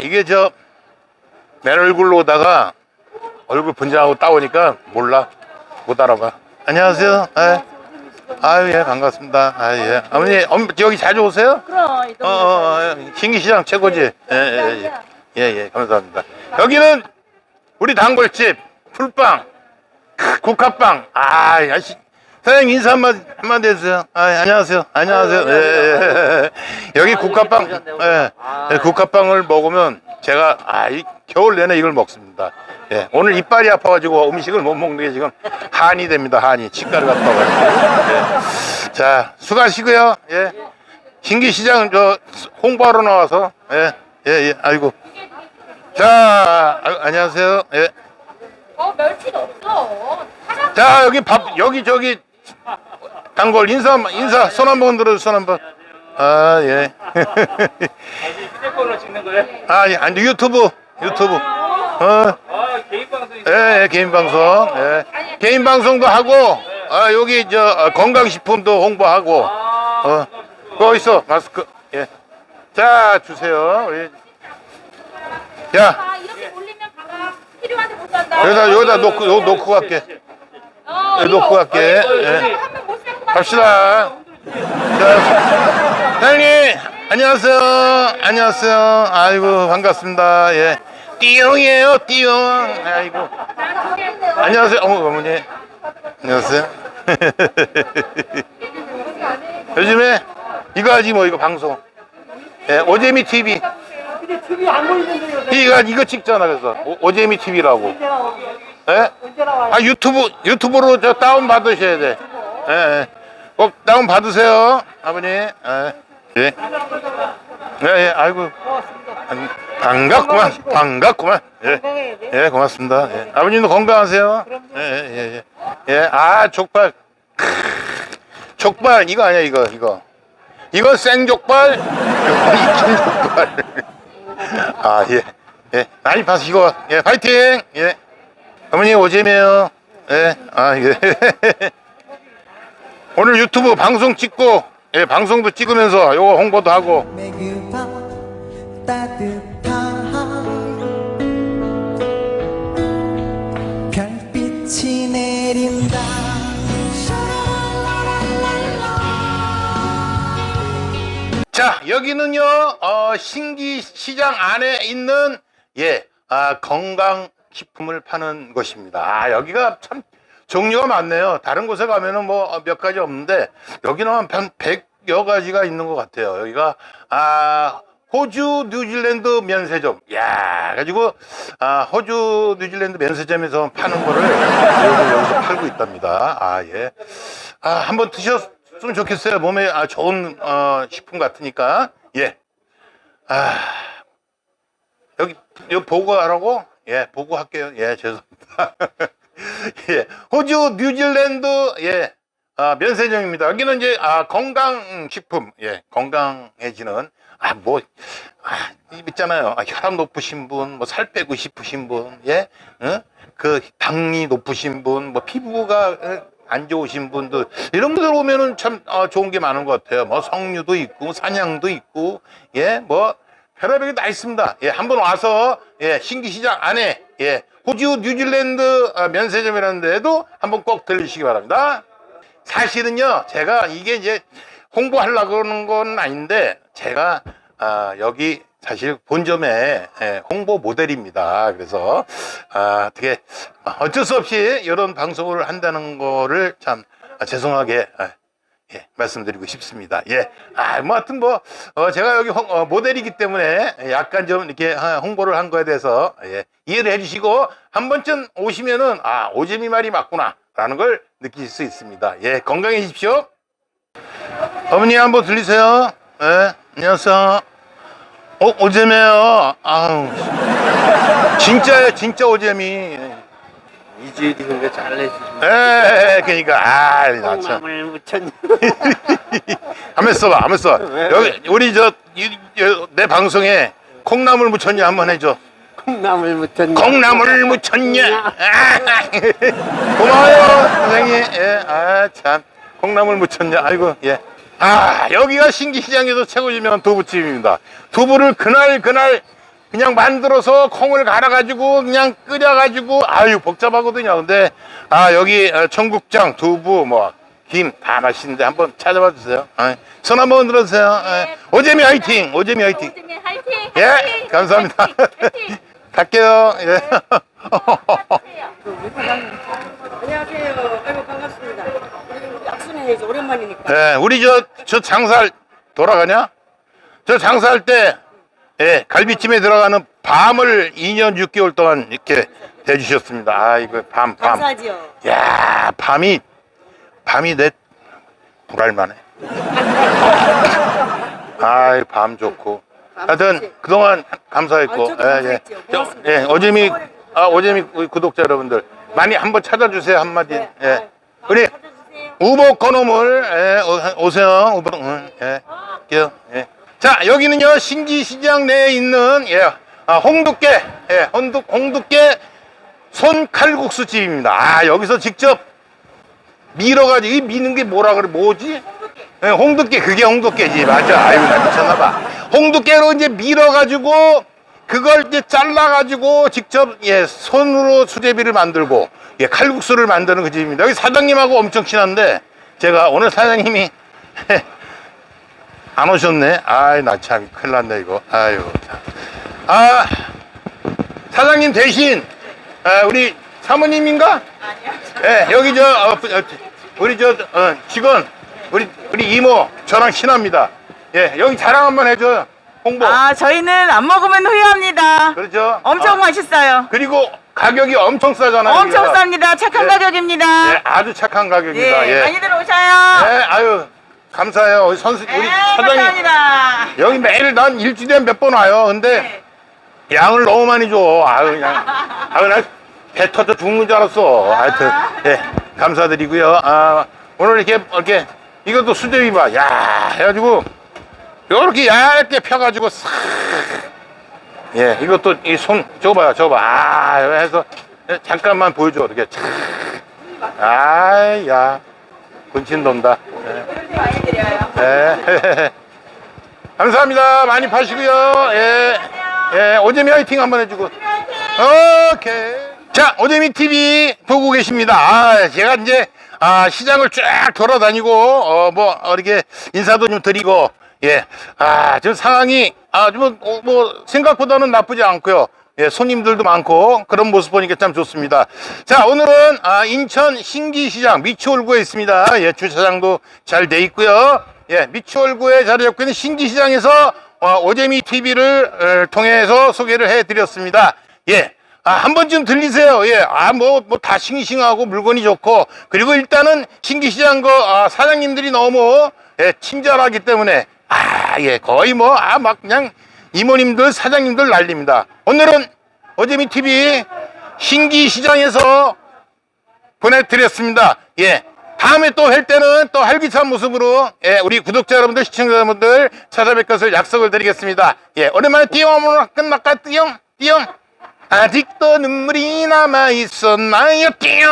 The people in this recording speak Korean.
이게 저, 내 얼굴로 오다가 얼굴 분장하고 따오니까 몰라. 못 알아봐. 안녕하세요. 예. 아유, 예, 반갑습니다. 아, 예. 어머니, 엄, 여기 자주 오세요? 그럼 이 어, 어, 어, 신기시장 최고지. 예, 예, 예. 예, 예, 감사합니다. 여기는 우리 단골집, 풀빵, 크, 국화빵. 아, 야, 씨. 사장님 인사 한마디, 한마디 해주세요. 아, 안녕하세요. 안녕하세요. 예, 예, 예. 여기 국화빵, 예, 예, 국화빵을 먹으면 제가, 아, 이 겨울 내내 이걸 먹습니다. 예, 오늘 이빨이 아파가지고 음식을 못 먹는 게 지금 한이 됩니다. 한이. 치과를 갔다 와가지고. 예. 자, 수고하시고요. 예. 신기 시장 저 홍보하러 나와서 예, 예, 예. 아이고. 자, 아, 안녕하세요. 예. 어 멸치도 없어. 자, 여기 밥 여기 저기 단골 인사 인사 손 한 번 들어 손 한번. 아, 예. 휴대폰으로 찍는 거예요? 아, 예. 아니 유튜브 유튜브. 어. 아 개인 방송이 예, 예, 개인 방송. 예. 개인 방송도 하고 아, 여기 저 어, 건강식품도 홍보하고 아 어. 거 있어. 마스크. 예. 자, 주세요. 우리 야, 아 이렇게 올리면 봐봐. 필요한데 못 산다. 여기다 여기다 놓고 요, 놓고 갈게. 어, 이거 놓고 갈게. 예. 갑시다. 자, 사장님 안녕하세요. 안녕하세요. 아이고 반갑습니다. 예. 띠용이에요, 띠용. 아이고. 안녕하세요. 어머 어머니. 안녕하세요. 요즘에 이거 하지 뭐 이거 방송. 예, 오재미 TV. 근데 TV 안 보이는데요. 이거 이거 찍잖아 그래서 오, 오재미 TV라고. 예? 아 유튜브 유튜브로 저 다운 받으셔야 돼. 예, 예. 꼭 다운 받으세요, 아버님. 예. 예. 예, 예. 아이고. 반- 반갑구만. 반갑구만. 예. 예, 고맙습니다. 예. 아버님도 건강하세요. 예, 예, 예, 예. 예. 아, 족발. 크으, 족발 이거 아니야, 이거, 이거. 이건 생족발, 이건 익힌 족발. 아, 예. 예. 많이 파시고, 예, 파이팅! 예. 어머니 오잼이에요. 예. 아, 예. 오늘 유튜브 방송 찍고, 예, 방송도 찍으면서 요거 홍보도 하고, 매그밤 따뜻한 별빛이 내린다 자, 여기는요, 어, 신기시장 안에 있는, 예, 아, 건강 식품을 파는 곳입니다. 아, 여기가 참 종류가 많네요. 다른 곳에 가면은 뭐 몇 가지 없는데, 여기는 한 100여 가지가 있는 것 같아요. 여기가, 아, 호주, 뉴질랜드 면세점. 야 가지고, 아, 호주, 뉴질랜드 면세점에서 파는 거를 여기, 여기서 팔고 있답니다. 아, 예. 아, 한번 드셨으면 좋겠어요. 몸에 아, 좋은 어, 식품 같으니까. 예. 아, 여기, 여기 보고하라고? 예, 보고할게요. 예, 죄송합니다. 예, 호주, 뉴질랜드, 예, 아, 면세점입니다. 여기는 이제, 아, 건강식품, 예, 건강해지는, 아, 뭐, 아, 있잖아요. 아, 혈압 높으신 분, 뭐, 살 빼고 싶으신 분, 예, 응? 그, 당이 높으신 분, 뭐, 피부가 어, 안 좋으신 분들, 이런 분들 오면은 참, 어, 좋은 게 많은 것 같아요. 뭐, 성류도 있고, 사냥도 있고, 예, 뭐, 별의별 게 다 있습니다. 예, 한번 와서, 예, 신기 시장 안에, 예, 호주, 뉴질랜드 아, 면세점이라는 데도 한번 꼭 들리시기 바랍니다. 사실은요, 제가 이게 이제 홍보하려고 그러는 건 아닌데, 제가, 아, 여기 사실 본점의 예, 홍보 모델입니다. 그래서, 아, 어떻게, 어쩔 수 없이 이런 방송을 한다는 거를 참 아, 죄송하게, 아, 예, 말씀드리고 싶습니다. 예. 아, 뭐, 하여튼 뭐, 어, 제가 여기 홍- 어, 모델이기 때문에 약간 좀 이렇게 아, 홍보를 한 거에 대해서, 예, 이해를 해주시고, 한 번쯤 오시면은, 아, 오재미 말이 맞구나. 라는 걸 느끼실 수 있습니다. 예, 건강해지십시오. 어머니 한번 들리세요? 예, 안녕하세요. 어, 오재미요. 아우. 진짜예요, 진짜 오재미. 이주일이 그거 잘 내주시네 예, 그니까, 아, 나 참. 콩나물 무쳤냐 한번 써봐, 한번 써. 여기 우리 저내 방송에 콩나물 무쳤냐 한번 해줘. 콩나물 무쳤냐 콩나물 무쳤냐. 아, 고마워요, 선생님. 예, 아 참, 콩나물 무쳤냐. 아이고, 예. 아, 여기가 신기시장에서 최고 유명한 두부집입니다. 두부를 그날 그날 그냥 만들어서 콩을 갈아가지고 그냥 끓여가지고 아유 복잡하거든요. 근데 아 여기 어, 청국장, 두부, 뭐 김 다 맛있는데 한번 찾아봐 주세요. 아, 손 한번 들어주세요. 아, 오재미 화이팅, 오재미 화이팅. 오즈미 화이팅! 예, 화이팅! 감사합니다. 화이팅! 갈게요. 예. 안녕하세요. 아이고 반갑습니다. 약순해야지 오랜만이니까. 예, 우리 저, 저 장살 돌아가냐? 저 장사할 때, 예, 갈비찜에 들어가는 밤을 2년 6개월 동안 이렇게 대주셨습니다. 아, 이거 밤, 밤. 감사하지요. 야, 밤이, 밤이 내, 불알만해. 아이, 밤 좋고. 하여튼, 그동안 감사했고, 아, 저도 예, 예. 저, 고맙습니다. 예, 오재미, 아, 오재미 우리 구독자 여러분들, 많이 한번 찾아주세요, 한마디. 네. 예. 우리, 우복 건어물 예, 오- 오세요 우복 응, 예. 할게요. 예. 자 여기는요 신기시장 내에 있는 예, 아, 홍두깨 예, 홍두, 홍두깨 손칼국수 집입니다. 아 여기서 직접 밀어가지고 이 미는 게 뭐라 그래 뭐지? 예, 홍두깨 그게 홍두깨지. 맞아. 아유 나 미쳤나봐. 홍두깨로 이제 밀어가지고 그걸 이제 잘라가지고 직접 예 손으로 수제비를 만들고 예 칼국수를 만드는 그 집입니다. 여기 사장님하고 엄청 친한데 제가 오늘 사장님이 안 오셨네 아이 나 참 큰일 났네 이거 아유 참. 아 사장님 대신 아, 우리 사모님인가 예, 여기 저 어, 어, 우리 저 어, 직원 우리 우리 이모 저랑 친합니다. 예, 여기 자랑 한번 해줘 홍보. 아, 저희는 안 먹으면 후회합니다. 그렇죠. 엄청 아, 맛있어요. 그리고 가격이 엄청 싸잖아요. 엄청 여기가. 쌉니다. 착한 예. 가격입니다. 예, 아주 착한 예, 가격입니다. 예. 많이들 오셔요. 예, 아유 감사해요. 우리 선수 우리 예, 사장님 감사합니다. 여기 매일 난 일주일에 몇 번 와요. 근데 양을 너무 많이 줘. 아유 그냥 아유 나배 터져 죽는 줄 알았어. 하여튼 예 감사드리고요. 아 오늘 이렇게 이렇게 이것도 수제비 봐. 야 해가지고 이렇게 얇게 펴가지고 싹. 예 이것도 이 손 저거 봐요. 저거 봐. 아 해서 잠깐만 보여줘. 이렇게 착. 아야 군침 돈다. 예. 예. 감사합니다. 많이 파시고요. 예. 예. 오재미 화이팅 한번 해주고. 오케이. 자, 오재미 TV 보고 계십니다. 아, 제가 이제, 아, 시장을 쫙 돌아다니고, 어, 뭐, 이렇게 인사도 좀 드리고, 예. 아, 지금 상황이, 아, 좀, 어, 뭐, 생각보다는 나쁘지 않고요. 예, 손님들도 많고 그런 모습 보니까 참 좋습니다. 자, 오늘은 아, 인천 신기시장 미추홀구에 있습니다. 예, 주차장도 잘 돼 있고요. 예, 미추홀구에 자리 잡고 있는 신기시장에서 어, 오재미 TV를 통해서 소개를 해드렸습니다. 예. 아, 한 번쯤 들리세요. 예. 아, 뭐, 뭐, 다 싱싱하고 물건이 좋고. 그리고 일단은 신기시장 그, 아, 사장님들이 너무, 예, 친절하기 때문에, 아, 예, 거의 뭐, 아, 막 그냥 이모님들 사장님들 날립니다. 오늘은 어제미 TV 신기 시장에서 보내드렸습니다. 예 다음에 또 할 때는 또 활기찬 모습으로 예, 우리 구독자 여러분들 시청자 여러분들 찾아뵐 것을 약속을 드리겠습니다. 예 오랜만에 띠용 끝날까? 띠용 띠용 아직도 눈물이 남아 있었나요? 띠용